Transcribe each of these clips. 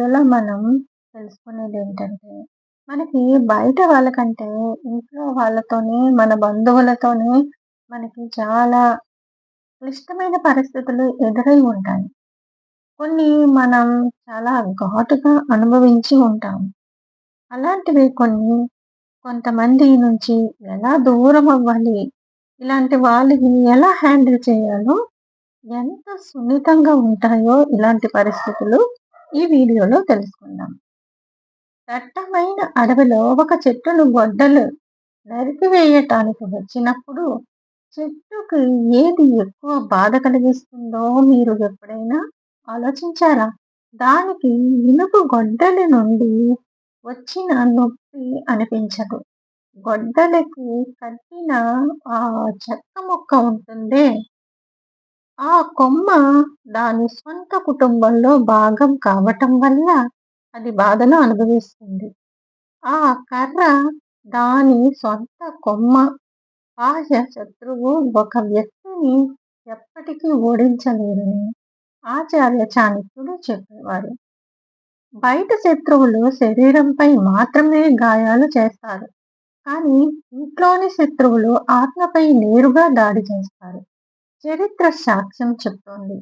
వీడియోలో మనం తెలుసుకునేది ఏంటంటే, మనకి బయట వాళ్ళకంటే ఇంట్లో వాళ్ళతోనే, మన బంధువులతోనే మనకి చాలా క్లిష్టమైన పరిస్థితులు ఎదురై ఉంటాయి. కొన్ని మనం చాలా ఘాటుగా అనుభవించి ఉంటాము. అలాంటివి కొన్ని కొంతమంది నుంచి ఎలా దూరం అవ్వాలి? ఇలాంటి వాళ్ళని ఎలా హ్యాండిల్ చేయాలో ఎంత సున్నితంగా ఉంటాయో ఇలాంటి పరిస్థితులు ఈ వీడియోలో తెలుసుకుందాం. దట్టమైన అడవిలో ఒక చెట్టును గొడ్డలు నరికివేయటానికి వచ్చినప్పుడు చెట్టుకి ఏది ఎక్కువ బాధ కలిగిస్తుందో మీరు ఎప్పుడైనా ఆలోచించారా? దానికి ఇనుపు గొడ్డలి నుండి వచ్చిన నొప్పి అనిపించదు. గొడ్డలికి కట్టిన ఆ చెక్క ముక్క ఉంటుందే ఆ కొమ్మ దాని స్వంత కుటుంబంలో భాగం కావటం వల్ల అది బాధను అనుభవిస్తుంది. ఆ కర్ర దాని సొంత కొమ్మ బాహ్య శత్రువు ఒక వ్యక్తిని ఎప్పటికీ ఓడించలేరని ఆచార్య చాణక్యుడు చెప్పేవారు. బయట శత్రువులు శరీరంపై మాత్రమే గాయాలు చేస్తారు. కానీ ఇంట్లోని శత్రువులు ఆత్మపై నేరుగా దాడి చేస్తారు. చరిత్ర సాక్ష్యం చెప్తోంది.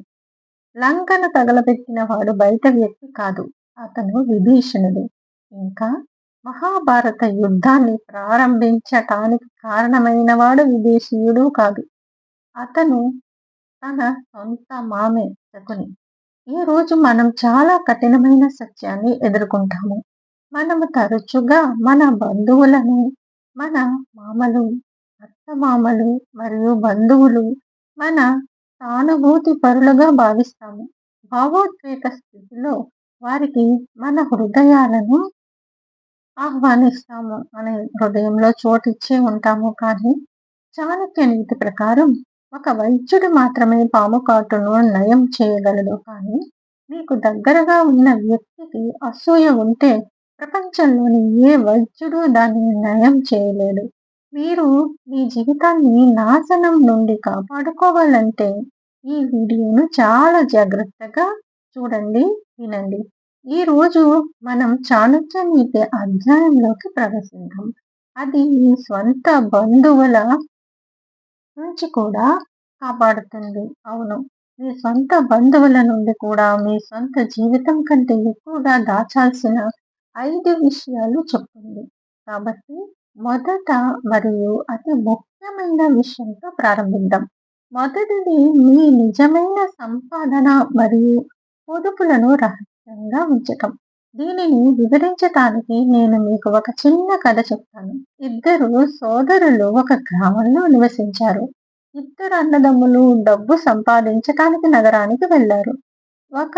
లంకను తగలబెట్టిన వాడు బయట వ్యక్తి కాదు. అతను విభీషణుడు. ఇంకా మహాభారత యుద్ధాన్ని ప్రారంభించటానికి కారణమైనవాడు విదేశీయుడు కాదు. అతను తన సొంత మామే శకుని. ఈ రోజు మనం చాలా కఠినమైన సత్యాన్ని ఎదుర్కొంటాము. మనము తరచుగా మన బంధువులను మన మామలు, అత్తమామలు మరియు బంధువులు మన సానుభూతి పరులుగా భావిస్తాము. భావోద్వేగ స్థితిలో వారికి మన హృదయాలను ఆహ్వానిస్తాము అనే హృదయంలో చోటిచ్చే ఉంటాము. కానీ చాణక్య నీతి ప్రకారం ఒక వైద్యుడు మాత్రమే పాము కాటును నయం చేయగలడు. కానీ మీకు దగ్గరగా ఉన్న వ్యక్తికి అసూయ ఉంటే ప్రపంచంలోని ఏ వైద్యుడు దాన్ని నయం చేయలేడు. మీరు మీ జీవితాన్ని నాశనం నుండి కాపాడుకోవాలంటే ఈ వీడియోను చాలా జాగ్రత్తగా చూడండి, వినండి. ఈ రోజు మనం చాణుక్య నీతి అధ్యాయంలోకి ప్రవేశిద్దాం. అది మీ స్వంత బంధువుల నుంచి కూడా కాపాడుతుంది. అవును మీ సొంత బంధువుల నుండి కూడా మీ సొంత జీవితం కంటే ఎక్కువగా దాచాల్సిన ఐదు విషయాలు చెప్తుంది. కాబట్టి మొదట మరియు అతి ముఖ్యమైన విషయంతో ప్రారంభిద్దాం. మొదటిది మీ నిజమైన సంపాదన మరియు పొదుపులను రహస్యంగా ఉంచటం. దీనిని వివరించటానికి నేను మీకు ఒక చిన్న కథ చెప్తాను. ఇద్దరు సోదరులు ఒక గ్రామంలో నివసించారు. ఇద్దరు అన్నదమ్ములు డబ్బు సంపాదించటానికి నగరానికి వెళ్ళారు ఒక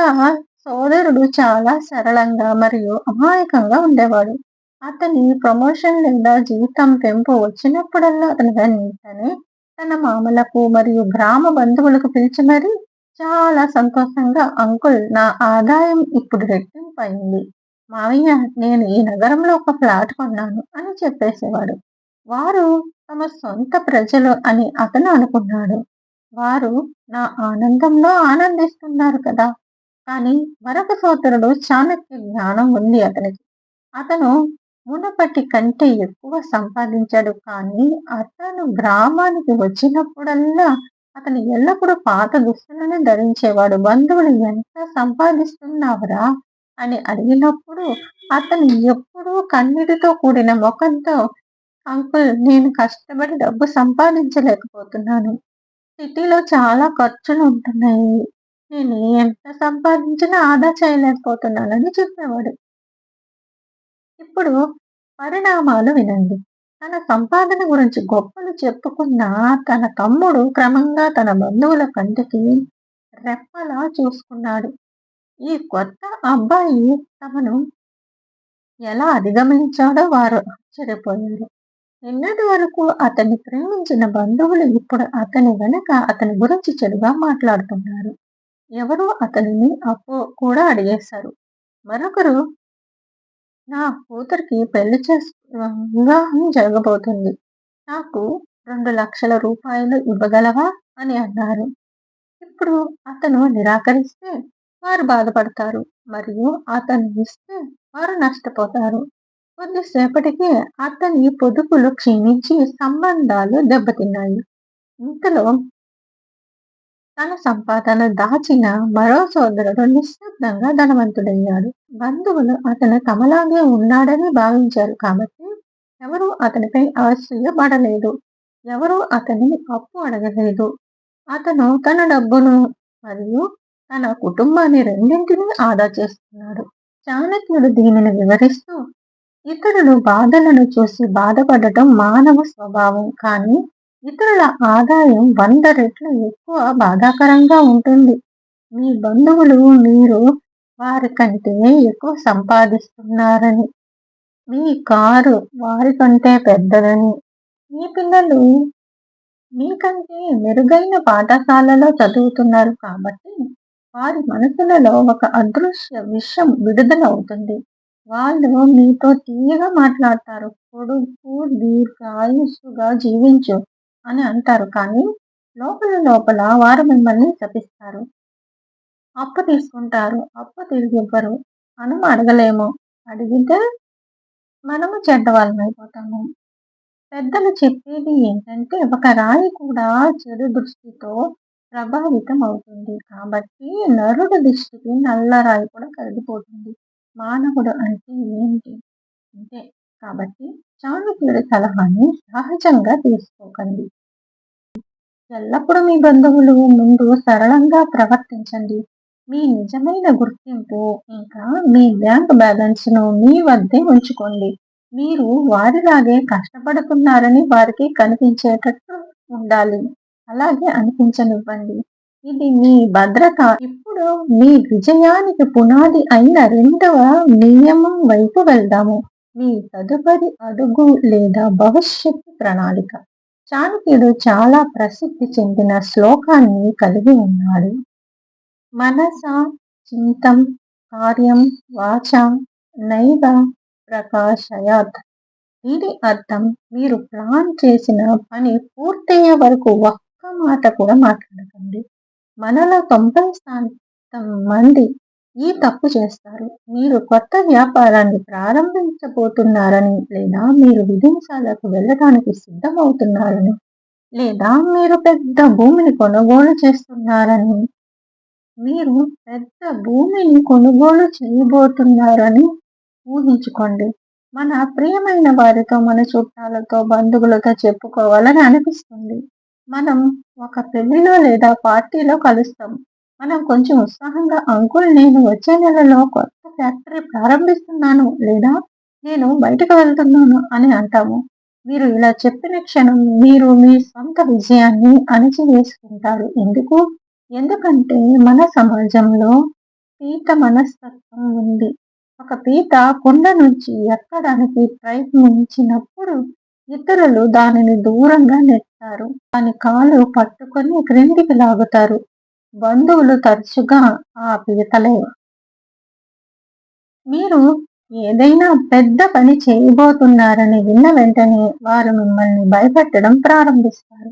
సోదరుడు చాలా సరళంగా మరియు అమాయకంగా ఉండేవాడు. అతని ప్రమోషన్ లేదా జీతం పెంపు వచ్చినప్పుడల్లా అతను వెంటనే తన మామలకు మరియు గ్రామ బంధువులకు పిలిచి మరీ చాలా సంతోషంగా అంకుల్ నా ఆదాయం ఇప్పుడు రెట్టింపు అయింది. మావయ్య నేను ఈ నగరంలో ఒక ఫ్లాట్ కొన్నాను అని చెప్పేసేవాడు. వారు తమ సొంత ప్రజలు అని అతను అనుకున్నాడు. వారు నా ఆనందంలో ఆనందిస్తున్నారు కదా! కానీ మరొక సోదరుడు చాణక్య జ్ఞానం ఉంది అతనికి. అతను మునపటి కంటే ఎక్కువ సంపాదించాడు. కానీ అతను గ్రామానికి వచ్చినప్పుడల్లా అతను ఎల్లప్పుడూ పాత దుస్తులను ధరించేవాడు. బంధువులు ఎంత సంపాదిస్తున్నావురా? అని అడిగినప్పుడు అతను ఎప్పుడూ కన్నీటితో కూడిన ముఖంతో అంకుల్ నేను కష్టపడి డబ్బు సంపాదించలేకపోతున్నాను. సిటీలో చాలా ఖర్చులు ఉంటున్నాయి. నేను ఎంత సంపాదించినా ఆదా చేయలేకపోతున్నానని చెప్పేవాడు. ఇప్పుడు పరిణామాలు వినండి. తన సంపాదన గురించి గొప్పలు చెప్పుకున్న తన తమ్ముడు క్రమంగా తన బంధువుల కంటికి రెప్పలా చూసుకున్నాడు. ఈ కొత్త అబ్బాయి తమను ఎలా అధిగమించాడో వారు ఆశ్చర్యపోయారు. నిన్నటి వరకు అతన్ని ప్రేమించిన బంధువులు ఇప్పుడు అతని వెనక అతని గురించి చెడుగా మాట్లాడుతున్నారు. ఎవరో అతనిని అప్పు కూడా అడిగేశారు. మరొకరు నా కూతురికి పెళ్ళి చేసు వివాహం జరగబోతుంది. నాకు రెండు లక్షల రూపాయలు ఇవ్వగలవా? అని అన్నారు. ఇప్పుడు అతను నిరాకరిస్తే వారు బాధపడతారు మరియు అతను ఇస్తే వారు నష్టపోతారు కొద్దిసేపటికే అతని పొదుపులు క్షీణించి సంబంధాలు దెబ్బతిన్నాయి ఇంతలో తన సంపాదన దాచిన మరో సోదరుడు నిశ్శబ్దంగా ధనవంతుడయ్యాడు. బంధువులు అతను తమలాగే ఉన్నాడని భావించారు కాబట్టి ఎవరూ అతనిపై పడలేదు ఎవరూ అతనిని అప్పు అడగలేదు. అతను తన డబ్బును మరియు తన కుటుంబాన్ని రెండింటినీ ఆదా చేస్తున్నాడు. చాణక్యుడు దీనిని వివరిస్తూ ఇతరులు బాధలను చూసి బాధపడటం మానవ స్వభావం కానీ ఇతరుల ఆదాయం వంద రెట్లు ఎక్కువ బాధాకరంగా ఉంటుంది. మీ బంధువులు మీరు వారి కంటే ఎక్కువ సంపాదిస్తున్నారని. మీ కారు వారి కంటే పెద్దదని. మీ పిల్లలు మీకంటే మెరుగైన పాఠశాలలో చదువుతున్నారు కాబట్టి వారి మనసులలో ఒక అదృశ్య విషయం విడుదలవుతుంది. వాళ్ళు మీతో తీయగా మాట్లాడతారు. కొడుకు దీర్ఘాయుస్సుగా జీవించు. అని అంటారు. కానీ లోపల లోపల వారు మిమ్మల్ని శపిస్తారు. అప్పు తీసుకుంటారు. అప్పు తిరిగి ఇవ్వరు మనం అడగలేము. అడిగితే మనము చెడ్డవాళ్ళమైపోతాము. పెద్దలు చెప్పేది ఏంటంటే ఒక రాయి కూడా చెడు దృష్టితో ప్రభావితం అవుతుంది. కాబట్టి నరుడు దృష్టికి నల్ల రాయి కూడా కలిగిపోతుంది మానవుడు అంటే ఏంటి? అంటే కాబట్టి చాణక్యుడి సలహాను సహజంగా తీసుకోకండి. ఎల్లప్పుడూ మీ బంధువులు ముందు సరళంగా ప్రవర్తించండి. మీ నిజమైన గుర్తింపు ఇంకా మీ బ్యాంక్ బ్యాలెన్స్ను మీ వద్దే ఉంచుకోండి. మీరు వారిలాగే కష్టపడుతున్నారని వారికి కనిపించేటట్టు ఉండాలి. అలాగే అనిపించనివ్వండి. ఇది మీ భద్రత. ఇప్పుడు మీ విజయానికి పునాది అయిన రెండవ నియమం వైపు వెళ్దాము. మీ తదుపరి అడుగు లేదా భవిష్యత్తు ప్రణాళిక. చాణక్యుడు చాలా ప్రసిద్ధి చెందిన శ్లోకాన్ని కలిగి ఉన్నాడు. మనస చింతం కార్యం వాచ నైవ ప్రకాశయాత్. దీని అర్థం మీరు ప్లాన్ చేసిన పని పూర్తయ్యే వరకు ఒక్క మాట కూడా మాట్లాడకండి. మనలో తొంభై శాతం మంది ఈ తప్పు చేస్తారు. మీరు కొత్త వ్యాపారాన్ని ప్రారంభించబోతున్నారని లేదా మీరు విదేశాలకు వెళ్ళడానికి సిద్ధమవుతున్నారని లేదా మీరు పెద్ద భూమిని కొనుగోలు చేస్తున్నారని మీరు పెద్ద భూమిని కొనుగోలు చేయబోతున్నారని ఊహించుకోండి. మన ప్రియమైన వారితో మన చుట్టాలతో బంధువులతో చెప్పుకోవాలని అనిపిస్తుంది. మనం ఒక పెళ్ళిలో లేదా పార్టీలో కలుస్తాం. మనం కొంచెం ఉత్సాహంగా అంకుల్ నేను వచ్చే నెలలో కొత్త ఫ్యాక్టరీ ప్రారంభిస్తున్నాను లేదా నేను బయటకు వెళ్తున్నాను అని అంటాము. మీరు ఇలా చెప్పిన క్షణం మీరు మీ సొంత విజయాన్ని అణచివేసుకుంటారు. ఎందుకు? ఎందుకంటే మన సమాజంలో పీత మనస్తత్వం ఉంది. ఒక పీత కొండ నుంచి ఎక్కడానికి ప్రయత్నించినప్పుడు ఇతరులు దానిని దూరంగా నెట్టారు. దాని కాలు పట్టుకొని క్రిందికి లాగుతారు. బంధువులు తరచుగా ఆ పీతలే. మీరు ఏదైనా పెద్ద పని చేయబోతున్నారని విన్న వెంటనే వారు మిమ్మల్ని భయపెట్టడం ప్రారంభిస్తారు.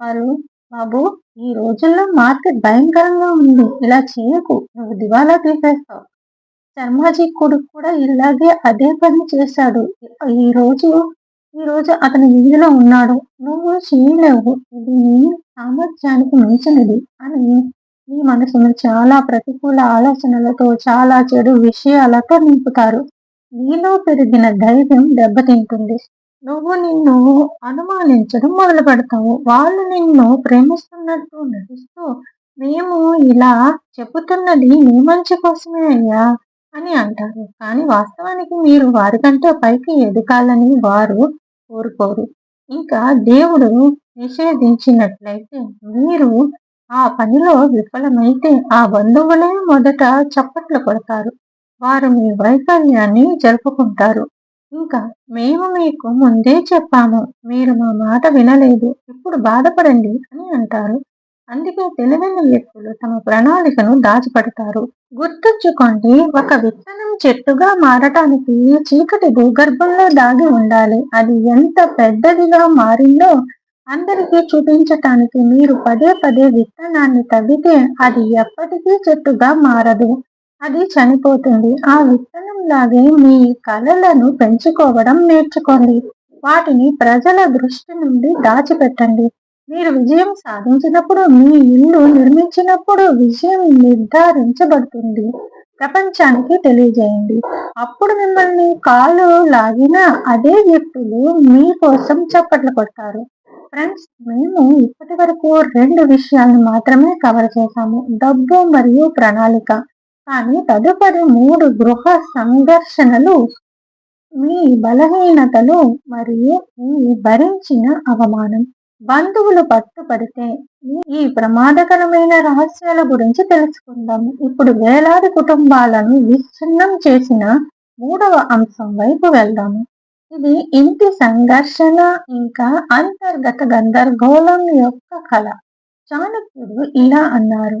వారు బాబు ఈ రోజుల్లో మార్కెట్ భయంకరంగా ఉంది. ఇలా చేయకు. నువ్వు దివాలా తీసేస్తావు. శర్మాజీ కొడుకు కూడా ఇలాగే అదే పని చేశాడు. ఈ రోజు ఈ రోజు అతని వీధిలో ఉన్నాడు. నువ్వు చేయలేవు. ఇది నీ సామర్థ్యానికి మించినది అని మీ మనసును చాలా ప్రతికూల ఆలోచనలతో చాలా చెడు విషయాలతో నింపుతారు. నీలో పెరిగిన ధైర్యం దెబ్బతింటుంది. నువ్వు నిన్ను అనుమానించడం మొదలు పెడతావు వాళ్ళు నిన్ను ప్రేమిస్తున్నట్టు నటిస్తూ మేము ఇలా చెబుతున్నది నీ మంచి కోసమే అయ్యా అని అంటారు. కానీ వాస్తవానికి మీరు వారికంటే పైకి ఎదగాలని వారు కోరుకోరు. ఇంకా దేవుడు నిషేధించినట్లయితే మీరు ఆ పనిలో విఫలమైతే ఆ బంధువులే మొదట చప్పట్లు కొడతారు. వారు మీ వైఫల్యాన్ని జరుపుకుంటారు. ఇంకా మేము మీకు ముందే చెప్పాము మీరు మా మాట వినలేదు ఇప్పుడు బాధపడండి అని అంటారు. అందుకే తెలివైన వ్యక్తులు తమ ప్రణాళికను దాచిపెడతారు. గుర్తుంచుకోండి ఒక విత్తనం చెట్టుగా మారటానికి చీకటి భూగర్భంలో దాగి ఉండాలి. అది ఎంత పెద్దదిగా మారిందో అందరికీ చూపించటానికి మీరు పదే పదే విత్తనాన్ని తవ్వితే అది ఎప్పటికీ చెట్టుగా మారదు. అది చనిపోతుంది. ఆ విత్తనం లాగే మీ కళలను పెంచుకోవడం నేర్చుకోండి. వాటిని ప్రజల దృష్టి నుండి దాచిపెట్టండి. మీరు విజయం సాధించినప్పుడు మీ ఇల్లు నిర్మించినప్పుడు విజయం నిర్ధారించబడుతుంది. ప్రపంచానికి తెలియజేయండి. అప్పుడు మిమ్మల్ని కాలు లాగిన అదే వ్యక్తులు మీకోసం చప్పట్లు కొడతారు. ఫ్రెండ్స్ మేము ఇప్పటి వరకు రెండు విషయాలను మాత్రమే కవర్ చేశాము. డబ్బు మరియు ప్రణాళిక. కానీ తదుపరి మూడు గృహ సంఘర్షణలు మీ బలహీనతలు మరియు మీ భరించిన అవమానం. బంధువులు పట్టుపడితే ఈ ప్రమాదకరమైన రహస్యాల గురించి తెలుసుకుందాం. ఇప్పుడు వేలాది కుటుంబాలను విచ్ఛిన్నం చేసిన మూడవ అంశం వైపు వెళ్దాము ఇది ఇంటి సంఘర్షణ ఇంకా అంతర్గత గందరగోళం యొక్క కళ చాణక్యుడు ఇలా అన్నారు.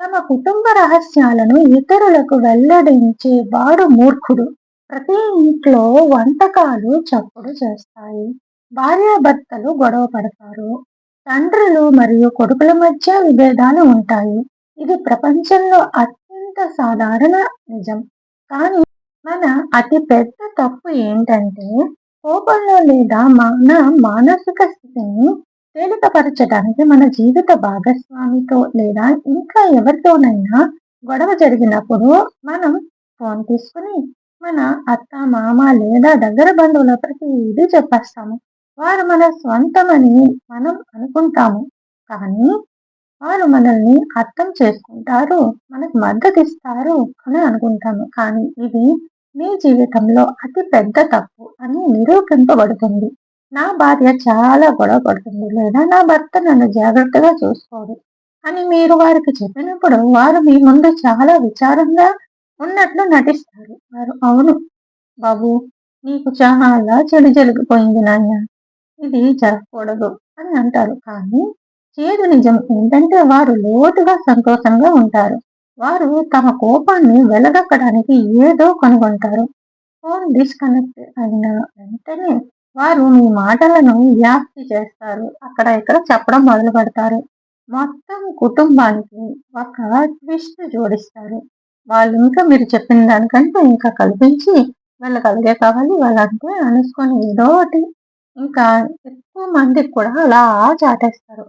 తమ కుటుంబ రహస్యాలను ఇతరులకు వెల్లడించే వాడు మూర్ఖుడు. ప్రతి ఇంట్లో వంటకాలు చప్పుడు చేస్తాయి. భార్యాభర్తలు గొడవ పడతారు. తండ్రులు మరియు కొడుకుల మధ్య విభేదాలు ఉంటాయి. ఇది ప్రపంచంలో అత్యంత సాధారణ నిజం. కానీ మన అతి పెద్ద తప్పు ఏంటంటే కోపంలో లేదా మన మానసిక స్థితిని తేలికపరచడానికి మన జీవిత భాగస్వామితో లేదా ఇంకా ఎవరితోనైనా గొడవ జరిగినప్పుడు మనం ఫోన్ తీసుకుని మన అత్త మామ లేదా దగ్గర బంధువుల ప్రతిదీ చెప్పేస్తాము. వారు మన స్వంతమని మనం అనుకుంటాము. కానీ వారు మనల్ని అర్థం చేసుకుంటారు మనకు మద్దతు ఇస్తారు అని అనుకుంటాము. కానీ ఇది మీ జీవితంలో అతి పెద్ద తప్పు అని నిరూపింపబడుతుంది. నా భార్య చాలా గొడవ పడుతుంది లేదా నా భర్త నన్ను జాగ్రత్తగా చూసుకోడు అని మీరు వారికి చెప్పినప్పుడు వారు మీ ముందు చాలా విచారంగా ఉన్నట్లు నటిస్తారు. వారు అవును బాబు నీకు చాలా చెడు జరిగిపోయింది నాన్న ఇది జరగకూడదు అని అంటారు. కానీ చేదు నిజం ఏంటంటే వారు లోతుగా సంతోషంగా ఉంటారు. వారు తమ కోపాన్ని వెలగక్కడానికి ఏదో కనుగొంటారు. ఫోన్ డిస్కనెక్ట్ అయిన వెంటనే వారు మీ మాటలను వ్యాప్తి చేస్తారు. అక్కడ ఇక్కడ చెప్పడం మొదలు పెడతారు. మొత్తం కుటుంబానికి ఒక ట్విస్ట్ జోడిస్తారు. వాళ్ళు ఇంకా మీరు చెప్పిన దానికంటే ఇంకా కల్పించి వెళ్ళగలిగే కావాలి. వాళ్ళంటే అనుసుకొని ఏదో ఒకటి ఇంకా ఎక్కువ మందికి కూడా అలా చాటేస్తారు.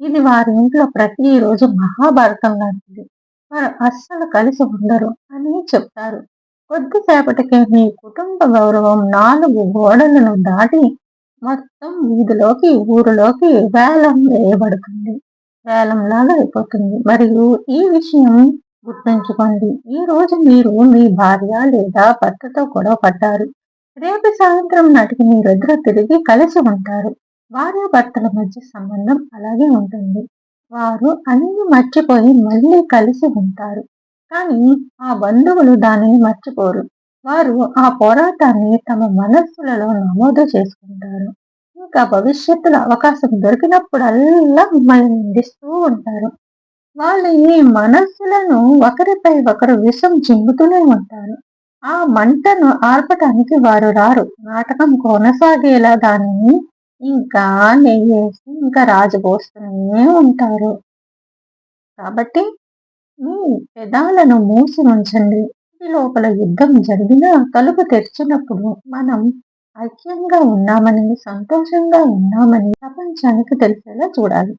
ఇది వారి ఇంట్లో ప్రతిరోజు మహాభారతం లాంటిది. వారు అస్సలు కలిసి ఉండరు అని చెప్తారు. కొద్దిసేపటికి మీ కుటుంబ గౌరవం నాలుగు గోడలను దాటి మొత్తం వీధిలోకి ఊరిలోకి వేలం వేయబడుతుంది. వేలంలాగా అయిపోతుంది. మరియు ఈ విషయం గుర్తుంచుకోండి. ఈ రోజు మీరు మీ భార్య లేదా భర్తతో గొడవ పడ్డారు. రేపు సాయంత్రం నాటికి మీరిద్దరూ తిరిగి కలిసి ఉంటారు. భార్యాభర్తల మధ్య సంబంధం అలాగే ఉంటుంది. వారు అన్ని మర్చిపోయి మళ్ళీ కలిసి ఉంటారు. కానీ ఆ బంధువులు దానిని మర్చిపోరు. వారు ఆ పోరాటాన్ని తమ మనస్సులలో నమోదు చేసుకుంటారు. ఇంకా భవిష్యత్తులో అవకాశం దొరికినప్పుడల్లా మిమ్మల్ని నిందిస్తూ ఉంటారు. వాళ్ళ ఈ మనస్సులను ఒకరిపై ఒకరు విషం చిమ్ముతూనే ఉంటారు. ఆ మంటను ఆర్పటానికి వారు రారు. నాటకం కొనసాగేలా దానిని ఇంకా నెయ్యేసి ఇంకా రాజబోస్తూనే ఉంటారు. కాబట్టి మీ పెదాలను మూసి ఉంచండి. ఈ లోపల యుద్ధం జరిగినా తలుపు తెరిచినప్పుడు మనం ఐక్యంగా ఉన్నామని సంతోషంగా ఉన్నామని ప్రపంచానికి తెలిసేలా చూడాలి.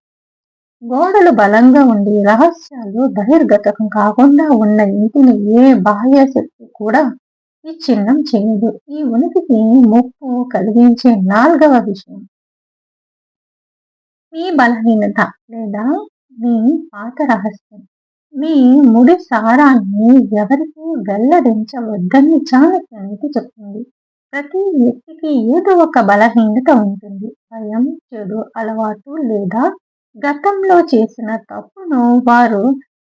గోడలు బలంగా ఉండి రహస్యాలు బహిర్గతం కాకుండా ఉన్న ఇంటిని ఏ బాహ్య శక్తి కూడా విచ్ఛిన్నం చేయదు. ఈ ఉనికికి ముప్పు కలిగించే నాలుగవ విషయం. మీ బలహీనత లేదా మీ పాత రహస్యం. మీ ముడి సారాన్ని ఎవరికి వెల్లడించవద్దని చాణక్యానికి చెప్తుంది ప్రతి వ్యక్తికి ఏదో ఒక బలహీనత ఉంటుంది. భయం చెడు అలవాటు లేదా గతంలో చేసిన తప్పును వారు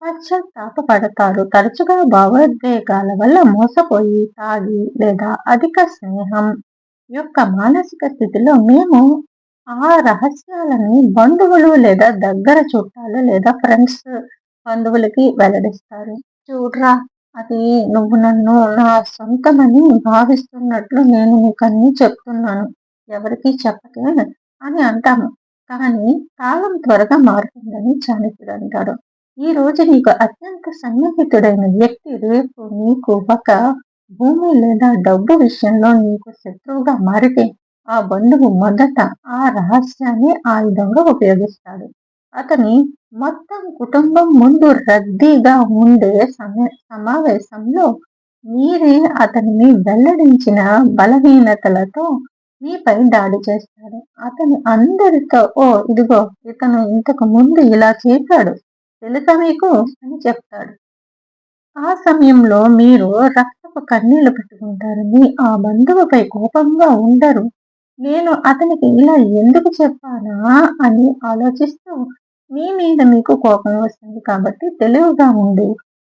పశ్చాత్తాపపడతారు. తరచుగా భావోద్వేగాల వల్ల మోసపోయి తాగి లేదా అధిక స్నేహం యొక్క మానసిక స్థితిలో మేము ఆ రహస్యాలని బంధువులు లేదా దగ్గర చుట్టాలు లేదా ఫ్రెండ్స్ బంధువులకి వెల్లడిస్తారు. చూడరా అది నువ్వు నన్ను నా సొంతమని భావిస్తున్నట్లు నేను నీకు అన్ని చెప్తున్నాను. ఎవరికి చెప్పకే అని అంటాము. కానీ కాలం త్వరగా మారుతుందని చాణక్యుడు అంటాడు. ఈ రోజు నీకు అత్యంత సన్నిహితుడైన వ్యక్తి రేపు నీకు ఒక భూమి లేదా డబ్బు విషయంలో నీకు శత్రువుగా మారితే ఆ బంధువు మొదట ఆ రహస్యాన్ని ఆయుధంగా ఉపయోగిస్తాడు. అతని మొత్తం కుటుంబం ముందు రద్దీగా ఉండే సమావేశంలో మీరే అతనిని వెల్లడించిన బలహీనతలతో మీపై దాడి చేస్తాడు. అతను అందరితో ఓ ఇదిగో ఇతను ఇంతకు ముందు ఇలా చేశాడు. తెలుసా మీకు? అని చెప్తాడు. ఆ సమయంలో మీరు రక్తపు కన్నీళ్ళు పెట్టుకుంటారు. మీ ఆ బంధువుపై కోపంగా ఉండరు. నేను అతనికి ఇలా ఎందుకు చెప్పానా అని ఆలోచిస్తూ మీ మీద మీకు కోపం వస్తుంది కాబట్టి తెలివిగా ఉండు.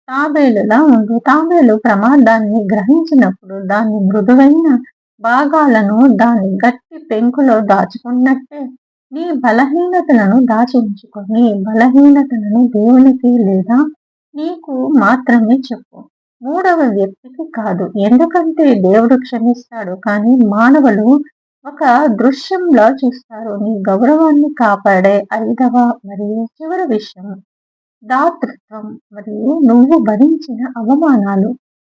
తాబేలులా ఉండు. తాబేలు ప్రమాదాన్ని గ్రహించినప్పుడు దాన్ని మృదువైన భాగాలను దాని గట్టి పెంకులో దాచుకున్నట్టే నీ బలహీనతలను దాచి ఉంచుకొని బలహీనతలను దేవునికి లేదా నీకు మాత్రమే చెప్పు. మూడవ వ్యక్తికి కాదు. ఎందుకంటే దేవుడు క్షమిస్తాడు కానీ మానవులు ఒక దృశ్యంలో చూస్తారు. నీ గౌరవాన్ని కాపాడే ఐదవ మరియు చివరి విషయం దాతృత్వం మరియు నువ్వు భరించిన అవమానాలు.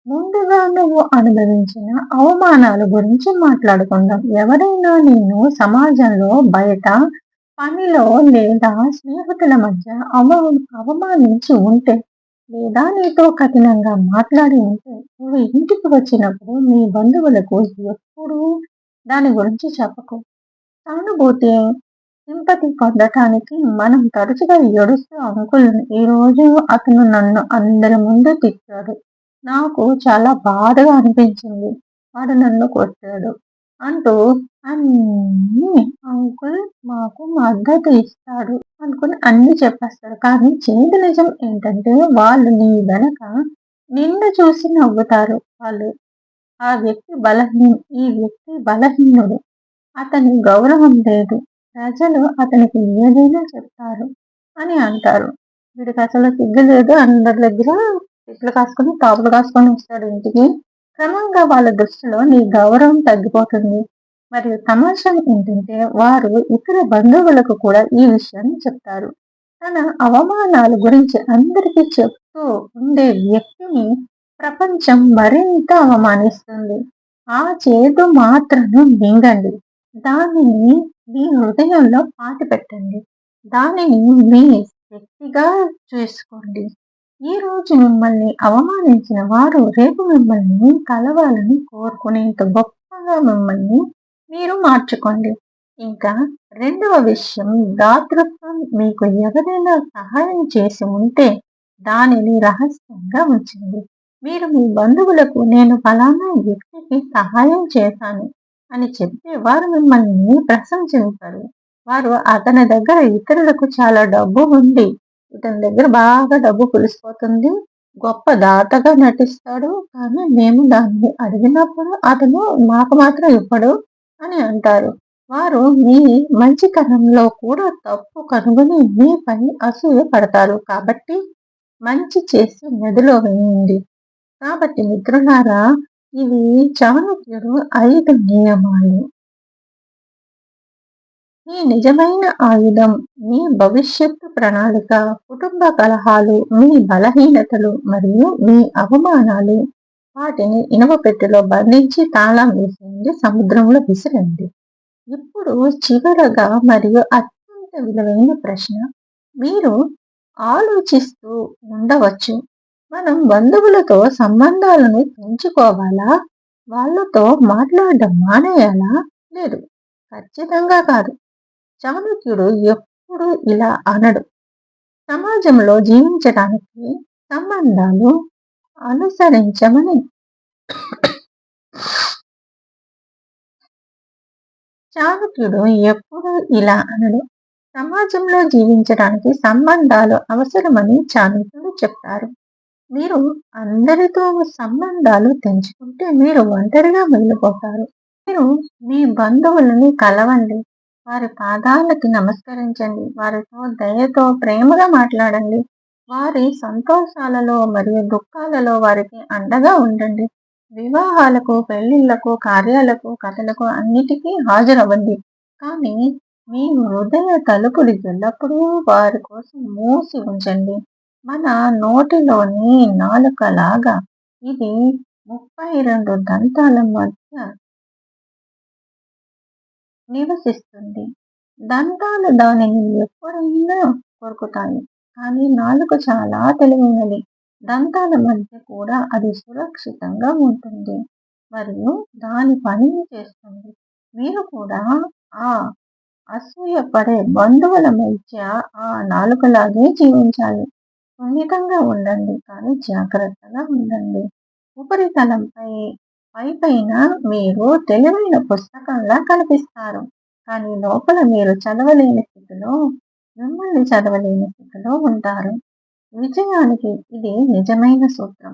ముందుగా నువ్వు అనుభవించిన అవమానాల గురించి మాట్లాడుకుందాం. ఎవరైనా నేను సమాజంలో బయట పనిలో లేదా స్నేహితుల మధ్య అవ అవమానించి ఉంటే లేదా నీతో కఠినంగా మాట్లాడి ఉంటే నువ్వు ఇంటికి వచ్చినప్పుడు మీ బంధువులకు ఎప్పుడూ దాని గురించి చెప్పకు. సానుభూతి సింపతి పొందటానికి మనం తరచుగా ఏడుస్తూ అంకుల్ ఈరోజు అతను నన్ను అందరి ముందు తిట్టాడు. నాకు చాలా బాధగా అనిపించింది. వాడు నన్ను కొట్టాడు అంటూ అన్ని అంకుల్ మాకు మద్దతు ఇస్తాడు అనుకుని అన్ని చెప్పేస్తాడు. కానీ చేతి నిజం ఏంటంటే వాళ్ళు నీ వెనక నిన్ను చూసి నవ్వుతారు. వాళ్ళు ఆ వ్యక్తి బలహీన ఈ వ్యక్తి బలహీనుడు. అతని గౌరవం లేదు. ప్రజలు అతనికి ఏదైనా చెప్తారు అని అంటారు. వీడికి అసలు సిగ్గు లేదు. అందరి దగ్గర ఇట్లు కాసుకొని తాపులు కాసుకొని వస్తాడు ఇంటికి. క్రమంగా వాళ్ళ దృష్టిలో నీ గౌరవం తగ్గిపోతుంది. మరియు తమాషా ఏంటంటే వారు ఇతర బంధువులకు కూడా ఈ విషయాన్ని చెప్తారు. తన అవమానాల గురించి అందరికీ చెప్తూ ఉండే వ్యక్తిని ప్రపంచం మరింత అవమానిస్తుంది. ఆ చేదు మాత్రను మింగండి. దానిని మీ హృదయంలో పాతి పెట్టండి దానిని మీ శక్తిగా చేసుకోండి. ఈ రోజు మిమ్మల్ని అవమానించిన వారు రేపు మిమ్మల్ని కలవాలని కోరుకునేంత గొప్పగా మిమ్మల్ని మీరు మార్చుకోండి. ఇంకా రెండవ విషయం దాతృత్వం మీకు ఎవరైనా సహాయం చేసి ఉంటే దానిని రహస్యంగా ఉంచండి. మీరు మీ బంధువులకు నేను ఫలానా వ్యక్తికి సహాయం చేశాను అని చెప్తే వారు మిమ్మల్ని ప్రశంసించారు. వారు అతని దగ్గర ఇతరులకు చాలా డబ్బు ఉంది ఇతని దగ్గర బాగా డబ్బు పులిసిపోతుంది గొప్ప దాతగా నటిస్తాడు. కానీ మేము దాన్ని అడిగినప్పుడు అతను మాకు మాత్రం ఇవ్వడు అని అంటారు. వారు మీ మంచితనంలో కూడా తప్పు కనుగొని మీ పని అసూయ పడతారు. కాబట్టి మంచి చేసి నదిలో వేయండి. కాబట్టి మిత్రులారా ఇవి చాణక్యుడు ఐదు నియమాలు. మీ నిజమైన ఆయుధం మీ భవిష్యత్తు ప్రణాళిక కుటుంబ కలహాలు మీ బలహీనతలు మరియు మీ అవమానాలు వాటిని ఇనుప పెట్టెలో బంధించి తాళం వేసింది సముద్రంలో విసిరండి. ఇప్పుడు చివరగా మరియు అత్యంత విలువైన ప్రశ్న మీరు ఆలోచిస్తూ ఉండవచ్చు. మనం బంధువులతో సంబంధాలను పెంచుకోవాలా? వాళ్ళతో మాట్లాడడం మానేయాలా? లేదు ఖచ్చితంగా కాదు. చాణక్యుడు ఎప్పుడు ఇలా అనడు. సమాజంలో జీవించడానికి సంబంధాలు అనుసరించమని. చాణక్యుడు ఎప్పుడు ఇలా అనడు. సమాజంలో జీవించడానికి సంబంధాలు అవసరమని చాణక్యుడు చెప్తారు. మీరు అందరితో సంబంధాలు తెంచుకుంటే మీరు ఒంటరిగా మిగిలిపోతారు. మీరు మీ బంధువులని కలవండి. వారి పాదాలకి నమస్కరించండి. వారితో దయతో ప్రేమగా మాట్లాడండి. వారి సంతోషాలలో మరియు దుఃఖాలలో వారికి అండగా ఉండండి. వివాహాలకు పెళ్ళిళ్ళకు కార్యాలకు కథలకు అన్నిటికీ హాజరవ్వండి. కానీ మీ హృదయ తలుపులు ఎల్లప్పుడూ వారి కోసం మూసి ఉంచండి. మన నోటిలోని నాలుకలాగా ఇది ముప్పై రెండు దంతాల మధ్య నివసిస్తుంది. దంతాలు దానిని ఎప్పుడైనా కొరుకుతాయి. కానీ నాలుక చాలా తెలివైనది. దంతాల మధ్య కూడా అది సురక్షితంగా ఉంటుంది. మరియు దాని పనిని చేస్తుంది. మీరు కూడా ఆ అసూయపడే బంధువుల మధ్య ఆ నాలుకలాగే జీవించాలి. సున్నితంగా ఉండండి. కానీ జాగ్రత్తగా ఉండండి. ఉపరితలంపై పైపైన మీరు తెలివైన పుస్తకంలా కనిపిస్తారు. కానీ లోపల మీరు చదవలేని స్థితిలో మిమ్మల్ని చదవలేని స్థితిలో ఉంటారు. విజయానికి ఇది నిజమైన సూత్రం.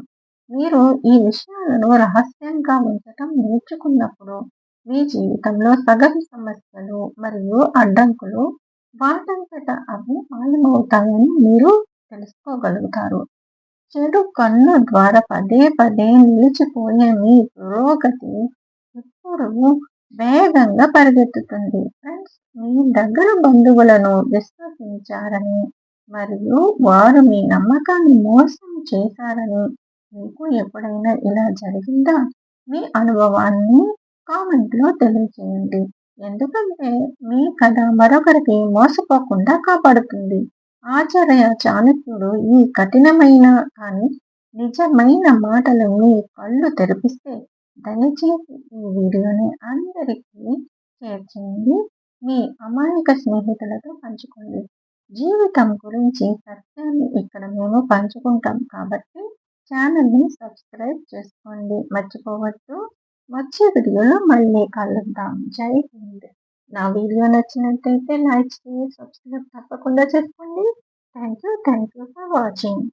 మీరు ఈ విషయాలను రహస్యంగా ఉంచటం నేర్చుకున్నప్పుడు మీ జీవితంలో సగం సమస్యలు మరియు అడ్డంకులు వాటంతట అవి మాయమవుతాయని మీరు తెలుసుకోగలుగుతారు. చెడు కన్ను ద్వారా పదే పదే నిలిచిపోయే మీ పురోగతి ఇప్పుడు వేగంగా పరిగెత్తుతుంది. ఫ్రెండ్స్ మీ దగ్గర బంధువులను విశ్వసించారని మరియు వారు మీ నమ్మకాన్ని మోసం చేశారని మీకు ఎప్పుడైనా ఇలా జరిగిందా? మీ అనుభవాన్ని కామెంట్లో తెలియజేయండి ఎందుకంటే మీ కథ మరొకరికి మోసపోకుండా కాపాడుతుంది. ఆచార్య చాణక్యుడు ఈ కఠినమైన కానీ నిజమైన మాటలు మీ కళ్ళు తెరిపిస్తే దయచేసి ఈ వీడియోని అందరికీ షేర్ చేయండి. మీ అమాయక స్నేహితులతో పంచుకోండి. జీవితం గురించి సత్యాన్ని ఇక్కడ మేము పంచుకుంటాం కాబట్టి ఛానల్ని సబ్స్క్రైబ్ చేసుకోండి. మర్చిపోవద్దు. వచ్చే వీడియోలో మళ్ళీ కలుద్దాం. జై హింద్. నా వీడియో నచ్చినట్టయితే లైక్ చేసి సబ్స్క్రైబ్ తప్పకుండా చేసుకోండి. Thank you thank you for watching